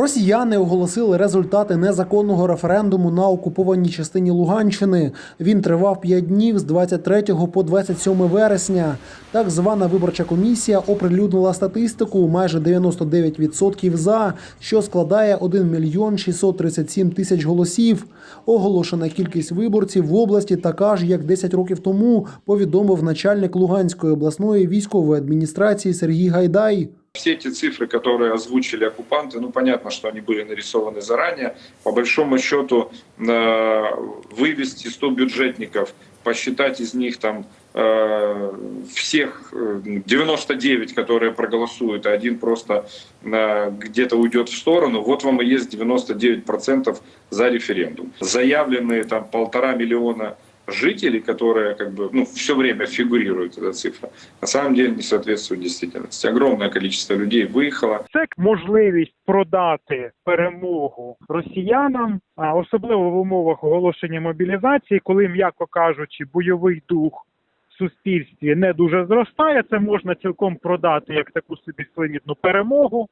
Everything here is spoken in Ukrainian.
Росіяни оголосили результати незаконного референдуму на окупованій частині Луганщини. Він тривав 5 днів з 23 по 27 вересня. Так звана виборча комісія оприлюднила статистику майже 99% за, що складає 1 мільйон 637 тисяч голосів. Оголошена кількість виборців в області така ж, як 10 років тому, повідомив начальник Луганської обласної військової адміністрації Сергій Гайдай. Все эти цифры, которые озвучили оккупанты, ну понятно, что они были нарисованы заранее. По большому счету э, вывести 100 бюджетников, посчитать из них там э, всех э, 99, которые проголосуют, а один просто э, где-то уйдет в сторону, вот вам и есть 99% за референдум. Заявленные там полтора миллиона жителей, которые как бы ну, все время фигурирует эта цифра, на самом деле не соответствует действительности. Огромное количество людей выехало. це можливість продати перемогу росіянам, а особливо в умовах оголошення мобілізації, коли, м'яко кажучи, бойовий дух в суспільстві не дуже зростає. Це можна цілком продати як таку собі слимітну перемогу.